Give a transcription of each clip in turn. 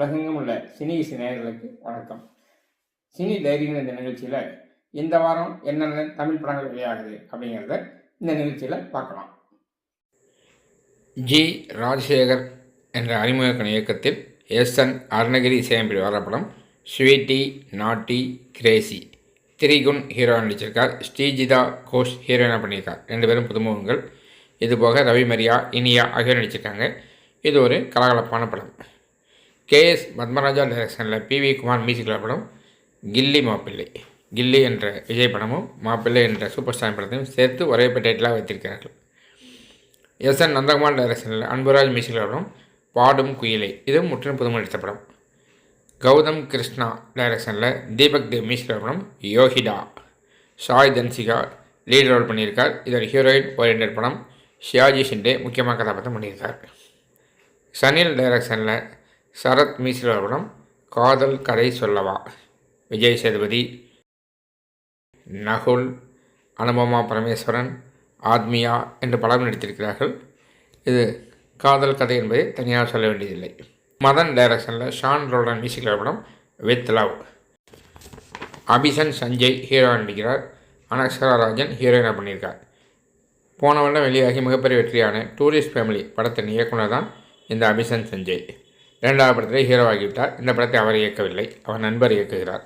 உலகெங்கும் உள்ள சினி இசை நேயர்களுக்கு வணக்கம். சினி டைரிங்கிற இந்த நிகழ்ச்சியில் இந்த வாரம் என்னென்ன தமிழ் படங்கள் வெளியாகுது அப்படிங்கிறத இந்த நிகழ்ச்சியில் பார்க்கலாம். ஜி. ராஜசேகர் என்ற அறிமுகக்கன் இயக்கத்தில் எஸ். என். அருணகிரி இசையமைப்பில் வர படம் sweetie naughty crazy Trigun heroine நடிச்சிருக்கார். Srijita Ghosh ஹீரோயினாக பண்ணியிருக்கார். ரெண்டு பேரும் புதுமுகங்கள். இதுபோக ரவி மரியா இனியா ஆகியோர் நடிச்சிருக்காங்க. இது ஒரு கலகலப்பான படம். கேஎஸ் பத்மராஜா டைரக்ஷனில் பி வி குமார் மியூசிக்கில் படம் கில்லி மாப்பிள்ளை. கில்லி என்ற விஜய் படமும் மாப்பிள்ளை என்ற சூப்பர் ஸ்டார் படத்தையும் சேர்த்து ஒரே டைட்டிலாக வைத்திருக்கிறார்கள். எஸ் என் நந்தகுமார் டைரக்ஷனில் அன்புராஜ் மியூசிக்கில் படம் பாடும் குயிலை. இதுவும் முற்றிலும் புதுமை எடுத்த படம். கௌதம் கிருஷ்ணா டைரக்ஷனில் தீபக் தேவ் மியூசிக்கில் படம் யோகிடா. ஷாய் தன்சிகா லீட் ரோல் பண்ணியிருக்கார். இதோட ஹீரோயின் ஓரியன்ட் படம் ஷியாஜி ஷிண்டே முக்கியமாக கதாபாத்திரம் பண்ணியிருக்கார். சனில் டைரக்ஷனில் சரத் மிஸ்ரா காதல் கதை சொல்லவா? விஜய் சேதுபதி நகுல் அனுபமா பரமேஸ்வரன் ஆத்மியா என்று படம் நடித்திருக்கிறார்கள். இது காதல் கதை என்பதை தனியாக சொல்ல வேண்டியதில்லை. மதன் டைரக்ஷனில் ஷான் ரோடன் மியூசிக்கில் படம் with love. Abishan Sanjay hero நடிக்கிறார். அனக்ஷரா ராஜன் ஹீரோயினாக பண்ணியிருக்கார். போன வருடம் வெளியாகி மிகப்பெரிய வெற்றியான டூரிஸ்ட் ஃபேமிலி படத்தின் இயக்குனர் தான் இந்த அபிஷன் சஞ்சய். இரண்டாவது படத்திலே ஹீரோவாகிவிட்டார் இந்த படத்தை அவர் இயக்கவில்லை. அவர் நண்பர் இயக்குகிறார்.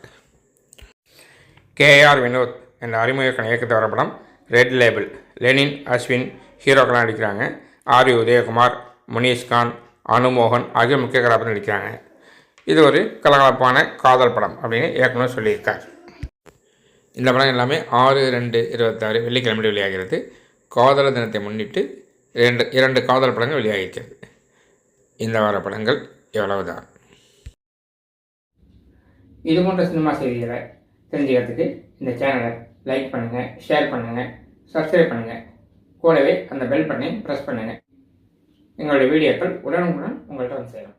கேஆர் வினோத் என்ற அறிமுக இயக்கத்தை வர படம் ரெட் லேபிள் லெனின் அஸ்வின் ஹீரோக்கெல்லாம் நடிக்கிறாங்க. ஆர். வி. உதயகுமார் முனீஷ்கான் அனுமோகன் ஆகிய முக்கிய கதாபாத்திரம் நடிக்கிறாங்க. இது ஒரு கலகலப்பான காதல் படம் அப்படின்னு இயக்குனர் சொல்லியிருக்கார். இந்த படம் எல்லாமே ஆறு ரெண்டு இருபத்தாறு வெள்ளிக்கிழமை வெளியாகிறது. காதலர் தினத்தை முன்னிட்டு இரண்டு இரண்டு காதல் படங்கள் வெளியாகிருக்கிறது இந்த வார படங்கள் எவ்வளவுதான். இது போன்ற சினிமா செய்திகளை தெரிஞ்சுக்கிறதுக்கு இந்த சேனலை லைக் பண்ணுங்கள் ஷேர் பண்ணுங்கள் சப்ஸ்கிரைப் பண்ணுங்கள் கூடவே அந்த பெல் பட்டனை ப்ரெஸ் பண்ணுங்கள் எங்களுடைய வீடியோக்கள் உடனுக்குடன் உங்கள்கிட்ட வந்து சேரும்.